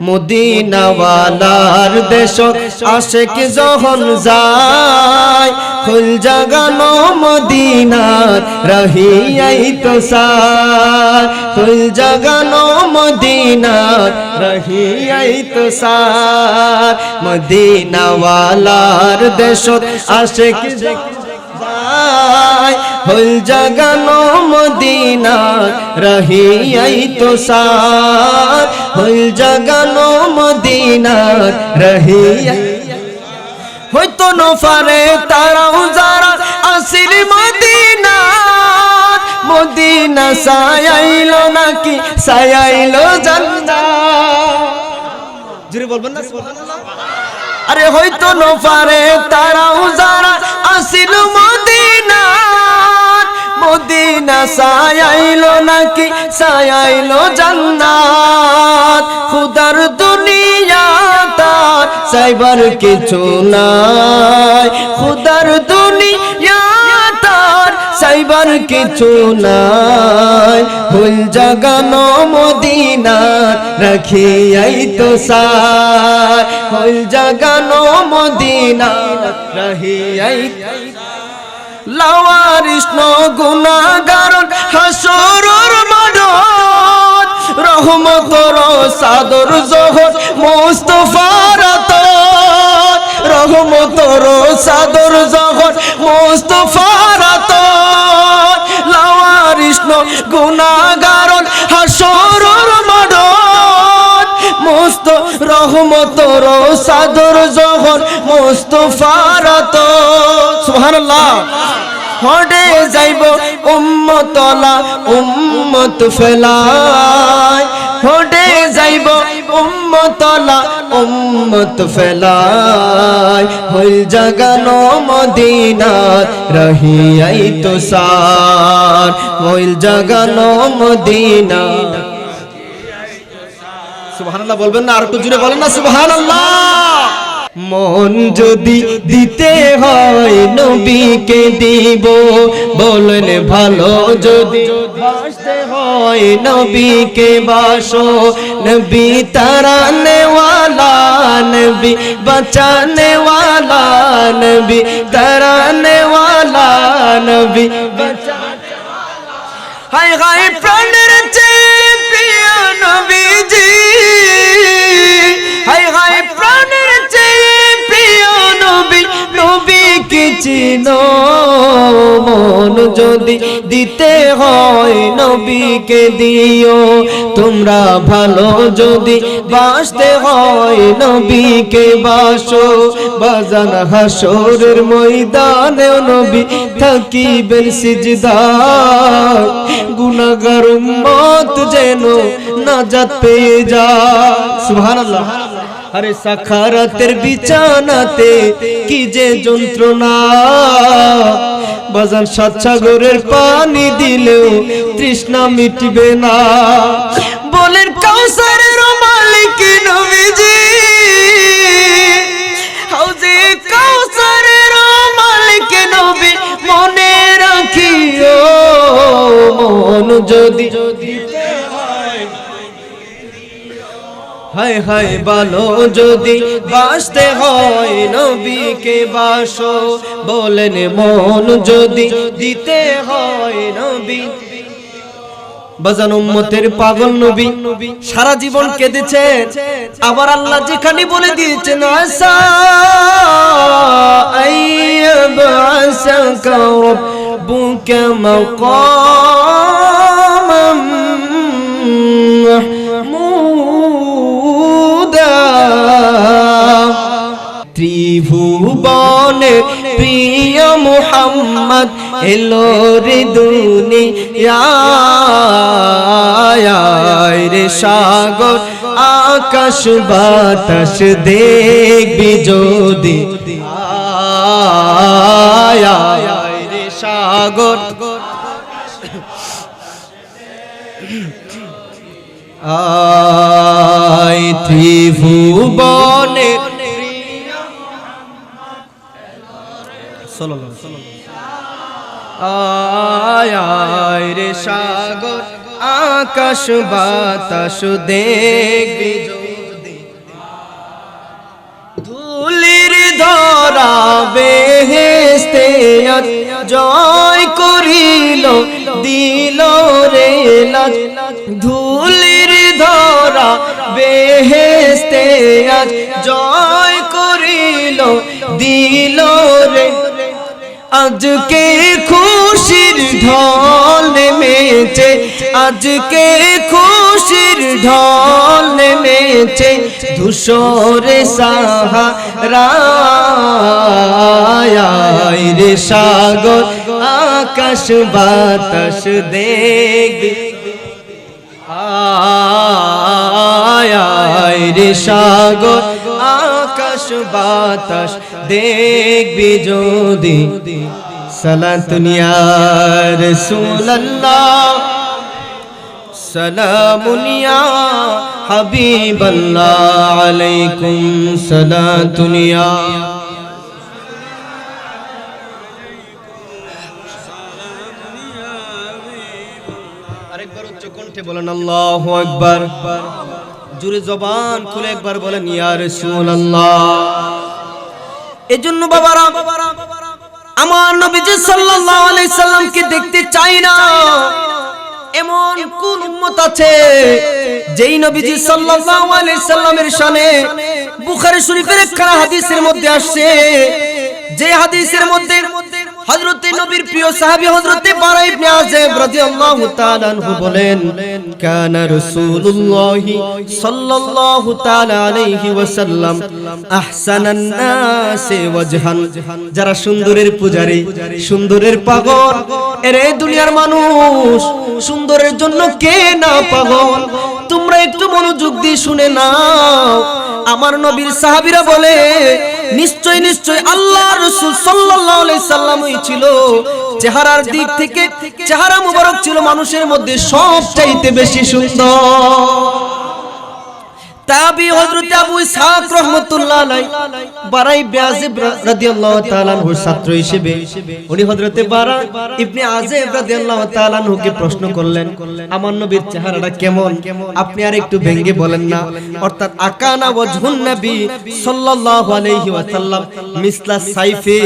মদিনাওয়ালার দেশ আশেক যখন যায় ফুল জাগানো মদিনার রহিয়াই তো সার। ফুল জাগানো মদিনার রহিয়াই তো সার। মদিনাওয়ালার দেশ আশেক যায় হল জাগানো মদিনা, রহিয়াই তো সার। হল জাগানো মদিনা, রহিয়াই। হয়তো নফারে তারাও যারা আসিল মদিনা মদিনা সায়াইলো নাকি সায়াইলো জান্নাত। জুড়ে বলবেন না আরে হয়তো নফারে তারাও যারা আসিল মদিনা মদিনা সায়াইলো নাকি? সায়াইলো জান্নাত। খুদার দুনিয়া তার সাইবার কিছু নাই। খুদার দুনিয়া তার সাইবার কিছু নাই। ফুল জাগানো মদিনা রাখিয়াই তো সার। ফুল জাগানো মদিনা রাখিয়াই লাওয়ারিষ্ণ গুণাগারণ হাসরর মাডত রহমতর সাদর জহর মুস্তফারাত রহমতর সাদর জহর মুস্তফারাত লাওয়ারিষ্ণ গুণাগারণ হাসরর মাডত মুস্ত রহমতর সাদর জহর মুস্তফারাত সুবহানাল্লাহ। হডে যাইব উম্মতলা উম্মত ফেলায় হডে যাইব উম্মতলা উম্মত ফেলায় হইল জাগানো মদিনার রহিয়াই তো সার। হইল জাগানো মদিনা সুবহানাল্লাহ বলবেন না আর একটু জুড়ে বলেন না সুবহানাল্লাহ। মন যদি দিতে হয় নবীকে দিব, বলেন ভালো যদি বাসতে হয় নবীকে বাসো। নবী তারানে ওয়ালা নবী বাঁচানে ওয়ালা, নবী ওয়ালা নবী বাঁচানে হাই হাই প্রাণের চিনো, মন যদি দিতে হয় নবীকে দিও। তোমরা ভালো যদি বাসতে হয় নবীকে বাসো। বাজান হাসরের ময়দানে নবী থাকিবেন সিজদা। গুনাগার উম্মত যেন নাজাত পেয়ে যা সুবহানাল্লাহ। আরে সাখারাতের বিছানাতে কি যে যন্ত্রণা? বাজান সাতসাগরের পানি দিলেও তৃষ্ণা মিটবে না। বলেন, কাউসারের মালিক নবীজি। হাউজে কাউসারের মালিক নবী মনে রাখিও, মন যদি হায় হায় ভালো যদি বাসতে হয় নবীকে বাসো। বলেন মন যদি দিতে হয় নবী। বাজান উম্মতের পাগল নবী, সারা জীবন কেঁদেছে আবার আল্লাহ যেখানে বলে দিয়েছেন আসা ত্রিভুবনে, প্রিয় মুহাম্মদ, এলো রে দুনিয়ায় রে সাগর, আকাশ বাতাস দেখবি যদি। রে সাগর। আয়, ত্রিভুবনে সাল্লাল্লাহু আয় রে সাগর, আকাশ বাতাস দেখবি ধুলির ধরা বেহেস্তে জয় করিল, দিল রে লাজ আজকে খুশির ঢল নেমেছে, আজকে খুশির ঢল নেমেছে, ধূসরে সাহারা রে সাগর, আকাশ বাতাস দেখবে আয় রে সাগর, আকাশ বাতাস দেখবি যদি। সালাতুনিয়া রসুল্লাহ সালামুনিয়া হাবিবাল্লাহ আলাইকুম সালাতুনিয়া আরেকবার উচ্চ কণ্ঠে বলেন, আল্লাহ একবার জুড়ে জবান খুলে একবার বলেন, ইয়া রাসূলুল্লাহ। এজন্য বাবারা আমার নবীজি সাল্লাল্লাহু আলাইহি সাল্লামকে দেখতে চাই না। এমন কোন উম্মত আছে যেই নবীজি সাল্লাল্লাহু আলাইহি সাল্লামের শানে বুখারী শরীফের একখানা হাদিসের মধ্যে আসছে। যে হাদিসের মধ্যে হযরতে নবীর প্রিয় সাহাবী হযরতে বারা ইবনে আযিব রাদিয়াল্লাহু তাআলা আনহু বলেন, কানা রাসূলুল্লাহ সাল্লাল্লাহু তাআলা আলাইহি ওয়াসাল্লাম আহসানান নাসি ওয়াজহান। যারা সুন্দরের পূজারী, সুন্দরের পাগল, এরে দুনিয়ার মানুষ, সুন্দরের জন্য কে না পাগল? তোমরা একটু মনোযোগ দিয়ে শুনে নাও আমার নবীর সাহাবিরা বলে, নিশ্চয় নিশ্চয় আল্লাহ রসুল সাল্লাল্লাহু আলাইহি সাল্লামই ছিল। চেহারার দিক থেকে চেহারা মুবারক ছিল মানুষের মধ্যে সবচাইতে বেশি সুন্দর। তাবি হযরত আবু ইসহাক রাহমাতুল্লাহ আলাই বারাই বিয়াজিব রাদিয়াল্লাহু তাআলা আনহুর ছাত্র হিসেবে উনি হযরতে বারা ইবনে আযিব রাদিয়াল্লাহু তাআলা আনহুকে প্রশ্ন করলেন, আমার নবীর চেহারাটা কেমন? আপনি আর একটু ভেঙ্গে বলেন না। অর্থাৎ, আকানা ওয়াজহুন নবী সাল্লাল্লাহু আলাইহি ওয়াসাল্লাম মিসলা সাইফে।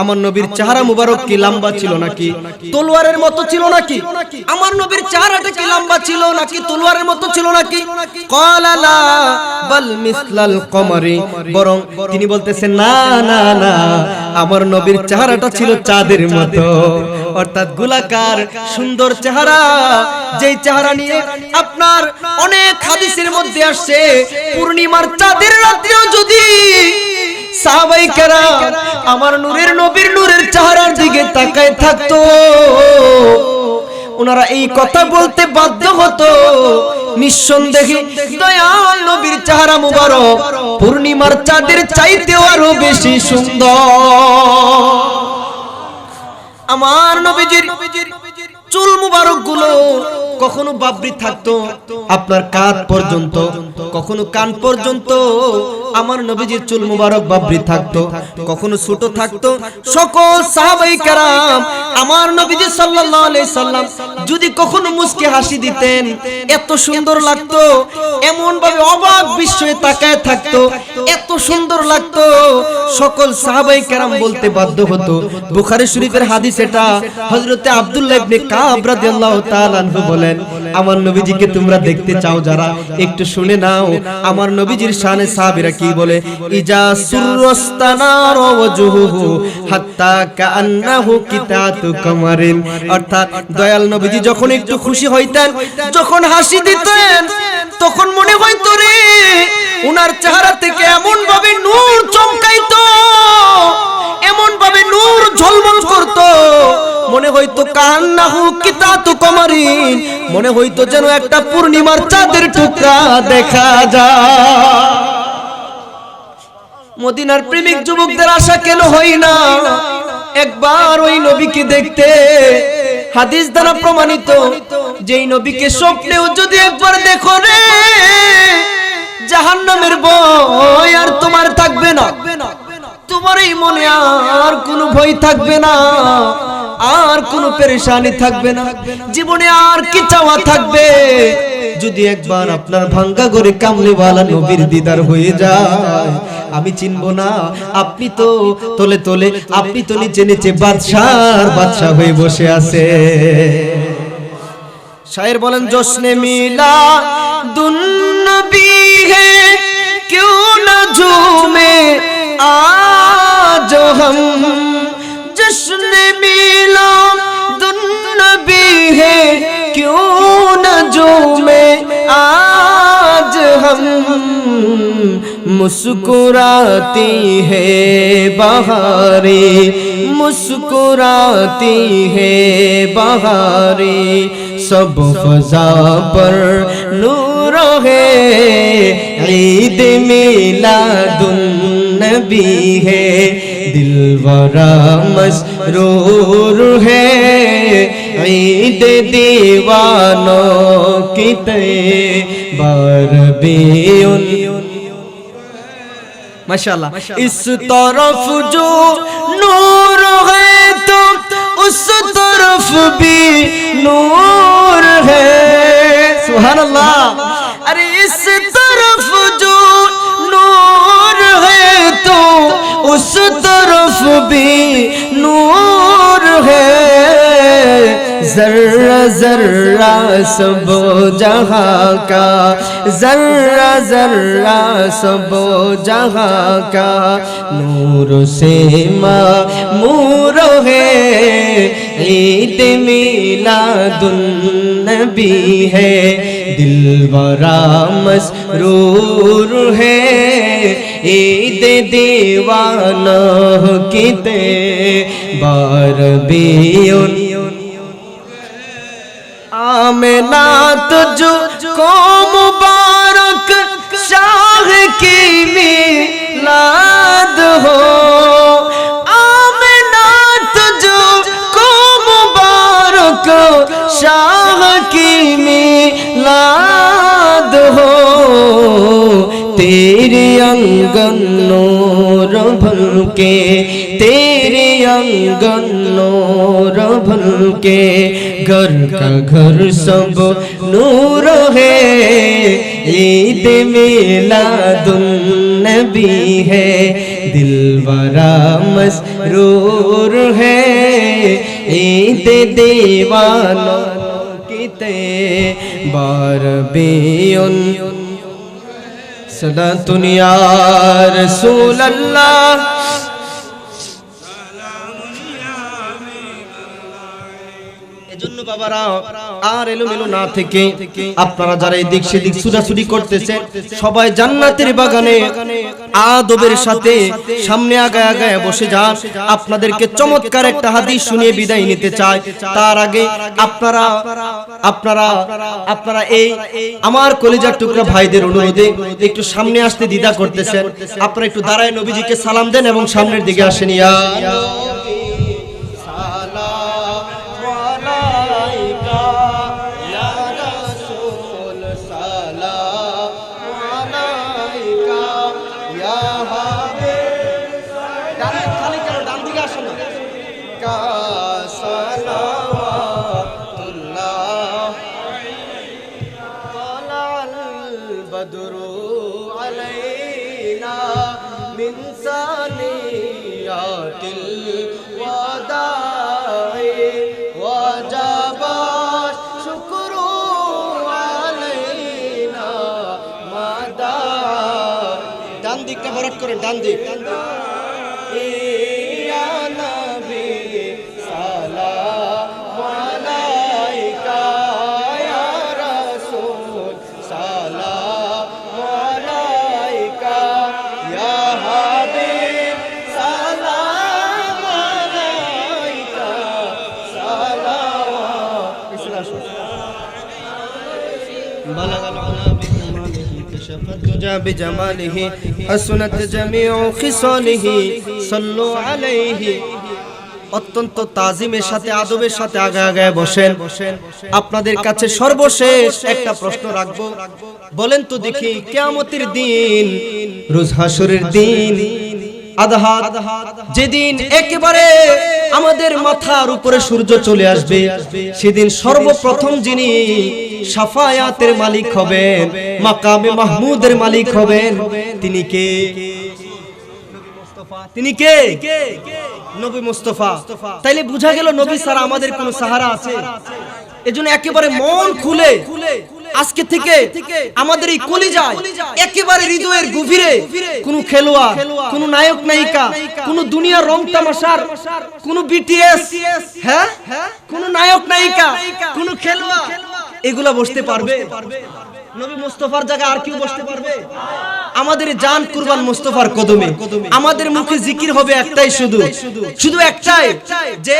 আমার নবীর চেহারা মুবারক কি লম্বা ছিল নাকি? তলোয়ারের মতো ছিল নাকি? আমার নবীর চেহারাটা কি লম্বা ছিল নাকি? তলোয়ারের মতো ছিল নাকি? ক্বালা তিনি বলতেছেন, না না না, আমার নবীর চেহারাটা ছিল চাঁদের মতো। অর্থাৎ গোলাকার, সুন্দর চেহারা, যেই চেহারা নিয়ে আপনার অনেক হাদিসের মধ্যে আসছে, পূর্ণিমার চাঁদের রাত্রেও যদি সাহাবাই আমার নূরের নবীর নূরের চেহারার দিকে তাকায় থাকতো, ওনারা এই কথা বলতে বাধ্য হতো। নিঃসন্দেহে দয়াল নবীর চেহারা মুবারক পূর্ণিমার চাঁদের চাইতেও আরও বেশি সুন্দর। আমার নবীজির চুল মুবারকগুলো কখনো বাবরি থাকতো, আপনার কাঁধ পর্যন্ত, কখনো কান পর্যন্ত, আমার নবীজির চুল মুবারক বাবরি থাকতো, কখনো ছোট থাকতো। সকল সাহাবাই কারাম, আমার নবীজি সাল্লাল্লাহু আলাইহি সাল্লাম যদি কখনো মুস্কে হাসি দিতেন, এত সুন্দর লাগতো এমন ভাবে অবাক বিস্ময়ে তাকায় থাকতো, এত সুন্দর লাগতো। সকল সাহাবাই কারাম বলতে বাধ্য হতো, বুখারী শরীফের হাদিস এটা, হযরতে আব্দুল্লাহ ইবনে আমার নবীজিকে তোমরা দেখতে চাও যারা, একটু শুনে নাও, আমার নবীজির কি বলে, ইজা অর্থাৎ দয়াল নবীজি যখন একটু খুশি হইতেন, যখন হাসি দিতেন, তখন মনে হইতো রে, উনার চেহারা থেকে এমন ভাবে নূর চমকাইতো। হইতো কান্নাহু কিতাতু কমারিন মনে হইতো যেন একটা পূর্ণিমার চাঁদের টুকরা দেখা যায়। মদিনার প্রেমিক যুবকদের আশা কেন হই না? একবার ওই নবীকে দেখতে। হাদিস দ্বারা প্রমাণিত, যেই নবীকে স্বপ্নেও যদি একবার দেখো রে, জাহান্নামের ভয় আর তোমার থাকবে না। তোমার এই মনে আর কোনো ভয় থাকবে না। আর কোনো পেরেশানি থাকবে না। জীবনে আর কি চাওয়া থাকবে? যদি একবার আপনার ভাঙ্গা করে কামলেওয়ালা নবীর দিদার হয়ে যায়, আমি চিনব না। আপনি তো তোলে তোলে, আপনি তো নিচে নিচে বাদশার বাদশা হয়ে বসে আছে শায়ের বলেন, জশ্নে মিলা দুন্নবী হে, কেউ না ঝুমে আজ হম ہم مسکراتی ہے بہاری، مسکراتی ہے بہاری۔ سب فضا پر نور ہے، عید میلا دن نبی ہے۔ دل ورا مسرور ہے، عید دیوانوں کی تے بار রবিউল মাশাআল্লাহ। ইস তরফ জো নূর হে তো উস তরফ ভি নূর হে। সুবহানাল্লাহ। আরে ইস তরফ জো নূর হে তো উস তরফ ভি ذرہ ذرہ سب جہاں کا، ذرہ ذرہ سب جہاں کا۔ نور سے مور ہے، عید میلاد النبی ہے۔ دل ورا مسرور ہے، عید دیوانہ کی بار بھی ان آمنا تجھ کو مبارک شاہ کی میلاد ہو آمنا تجھ کو مبارک شاہ کی میلاد ہو تیرے انگن نور بھر کے تیرے انگن نور بھل کے گھر کا گھر سب نور ہے۔ عید میلا میلاد النبی ہے۔ دل ورا مسرور ہے۔ عید دیوانوں کی تے بار بیون صدا دنیا رسول اللہ۔ আপনারা যারা সেদিক সবাই জান্নাতের বাগানে আদবের সাথে সামনে আগায় আগায় বসে যান। আপনাদেরকে চমৎকার একটা শুনিয়ে বিদায় নিতে চাই। তার আগে আপনারা আপনারা আপনারা এই আমার কলিজার টুকরা ভাইদের অনুরোধে একটু সামনে আসতে দ্বিধা করতেছেন। আপনারা একটু দাঁড়ায় নবীজিকে সালাম দেন এবং সামনের দিকে আসেন, ইয়া البدر علينا من ثنيات الوداع وجب الشكر علينا ما دعا ডান দিকটা ভরাট করেন ডান দিক كشف الدجى بجماله حسنت جميع خصاله صلوا عليه অত্যন্ত তাজিমের সাথে আদবের সাথে আগায় আগায় বসেন আপনাদের কাছে সর্বশেষ একটা প্রশ্ন রাখবো বলেন তো দেখি কেয়ামতের দিন রোজ হাসরের দিন আধাত যেদিন একেবারে আমাদের মাথার উপরে সূর্য চলে আসবে, সেদিন সর্বপ্রথম যিনি সাফায়াতের মালিক হবেন, মাকামে মাহমুদের মালিক হবেন, তিনি কে? তিনি কে? নবী মুস্তফা। তাইলে বোঝা গেল নবী ছাড়া আমাদের কোনো সাহারা আছে? এজন্য একেবারে মন খুলে আজকে থেকে আমাদের এই কলিজায় একেবারে হৃদয়ের গভীরে কোন খেলোয়াড় কোন নায়ক নায়িকা কোন দুনিয়ার রং তামাশার কোন বিটিএস হ্যাঁ? কোন নায়ক নায়িকা কোন খেলোয়াড় এগুলা বসতে পারবে? নবী মুস্তফার জায়গায় আর কেউ বসতে পারবে? আমাদের জান কুরবান মুস্তফার কদমে। আমাদের মুখে জিকির হবে একটাই শুধু। শুধু একটাই। যে